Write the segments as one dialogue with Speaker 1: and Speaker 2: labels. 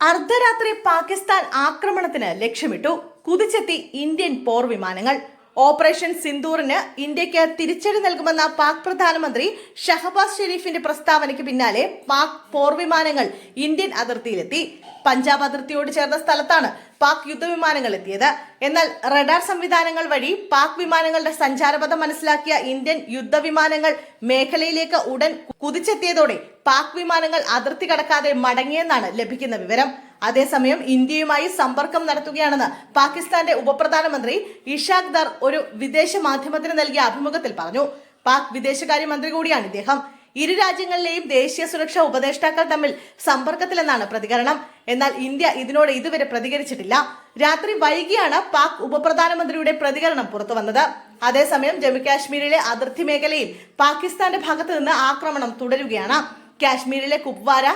Speaker 1: അർദ്ധരാത്രി പാകിസ്ഥാൻ ആക്രമണത്തിന് ലക്ഷ്യമിട്ടു. കുതിച്ചെത്തി ഇന്ത്യൻ പോർ വിമാനങ്ങൾ ഓപ്പറേഷൻ സിന്ദൂറിന് ഇന്ത്യയ്ക്ക് തിരിച്ചടി നൽകുമെന്ന പാക് പ്രധാനമന്ത്രി ഷഹബാസ് ഷെരീഫിന്റെ പ്രസ്താവനയ്ക്ക് പിന്നാലെ പാക് പോർ വിമാനങ്ങൾ ഇന്ത്യൻ അതിർത്തിയിലെത്തി. പഞ്ചാബ് അതിർത്തിയോട് ചേർന്ന സ്ഥലത്താണ് പാക് യുദ്ധവിമാനങ്ങൾ എത്തിയത്. എന്നാൽ റഡാർ സംവിധാനങ്ങൾ വഴി പാക് വിമാനങ്ങളുടെ സഞ്ചാരപഥം മനസ്സിലാക്കിയ ഇന്ത്യൻ യുദ്ധവിമാനങ്ങൾ മേഖലയിലേക്ക് ഉടൻ കുതിച്ചെത്തിയതോടെ പാക് വിമാനങ്ങൾ അതിർത്തി കടക്കാതെ മടങ്ങിയെന്നാണ് ലഭിക്കുന്ന വിവരം. അതേസമയം ഇന്ത്യയുമായി സമ്പർക്കം നടത്തുകയാണെന്ന് പാകിസ്ഥാന്റെ ഉപപ്രധാനമന്ത്രി ഇഷാഖ് ദർ ഒരു വിദേശ മാധ്യമത്തിന് നൽകിയ അഭിമുഖത്തിൽ പറഞ്ഞു. പാക് വിദേശകാര്യമന്ത്രി കൂടിയാണ് ഇദ്ദേഹം. ഇരു രാജ്യങ്ങളിലെയും ദേശീയ സുരക്ഷാ ഉപദേഷ്ടാക്കൾ തമ്മിൽ സമ്പർക്കത്തിലെന്നാണ് പ്രതികരണം. എന്നാൽ ഇന്ത്യ ഇതിനോട് ഇതുവരെ പ്രതികരിച്ചിട്ടില്ല. രാത്രി വൈകിയാണ് പാക് ഉപപ്രധാനമന്ത്രിയുടെ പ്രതികരണം പുറത്തുവന്നത്. അതേസമയം ജമ്മുകാശ്മീരിലെ അതിർത്തി മേഖലയിൽ പാകിസ്ഥാന്റെ ഭാഗത്ത് നിന്ന് ആക്രമണം തുടരുകയാണ്. കാശ്മീരിലെ കുപ്വാര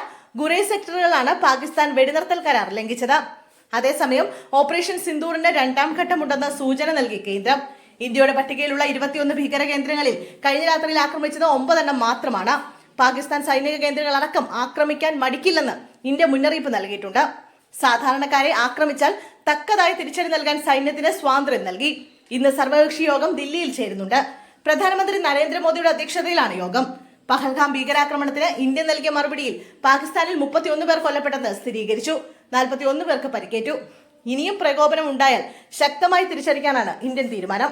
Speaker 1: ഗുറേ സെക്ടറുകളാണ് പാകിസ്ഥാൻ വെടിനിർത്തൽ കരാർ ലംഘിച്ചത്. അതേസമയം ഓപ്പറേഷൻ സിന്ദൂറിന്റെ രണ്ടാം ഘട്ടമുണ്ടെന്ന് സൂചന നൽകി കേന്ദ്രം. ഇന്ത്യയുടെ പട്ടികയിലുള്ള ഇരുപത്തിയൊന്ന് ഭീകര കേന്ദ്രങ്ങളിൽ കഴിഞ്ഞ രാത്രിയിൽ ആക്രമിച്ചത് ഒമ്പതെണ്ണം മാത്രമാണ്. പാകിസ്ഥാൻ സൈനിക കേന്ദ്രങ്ങൾ അടക്കം ആക്രമിക്കാൻ മടിക്കില്ലെന്ന് ഇന്ത്യ മുന്നറിയിപ്പ് നൽകിയിട്ടുണ്ട്. സാധാരണക്കാരെ ആക്രമിച്ചാൽ തക്കതായി തിരിച്ചടി നൽകാൻ സൈന്യത്തിന് സ്വാതന്ത്ര്യം നൽകി. ഇന്ന് സർവകക്ഷി യോഗം ദില്ലിയിൽ ചേരുന്നുണ്ട്. പ്രധാനമന്ത്രി നരേന്ദ്രമോദിയുടെ അധ്യക്ഷതയിലാണ് യോഗം. പഹൽഗാം ഭീകരാക്രമണത്തിന് ഇന്ത്യ നൽകിയ മറുപടിയിൽ പാകിസ്ഥാനിൽ മുപ്പത്തിയൊന്ന് പേർ കൊല്ലപ്പെട്ടെന്ന് സ്ഥിരീകരിച്ചു. നാൽപ്പത്തിയൊന്ന് പേർക്ക് പരിക്കേറ്റു. ഇനിയും പ്രകോപനം ഉണ്ടായാൽ ശക്തമായി തിരിച്ചടിക്കാനാണ് ഇന്ത്യൻ തീരുമാനം.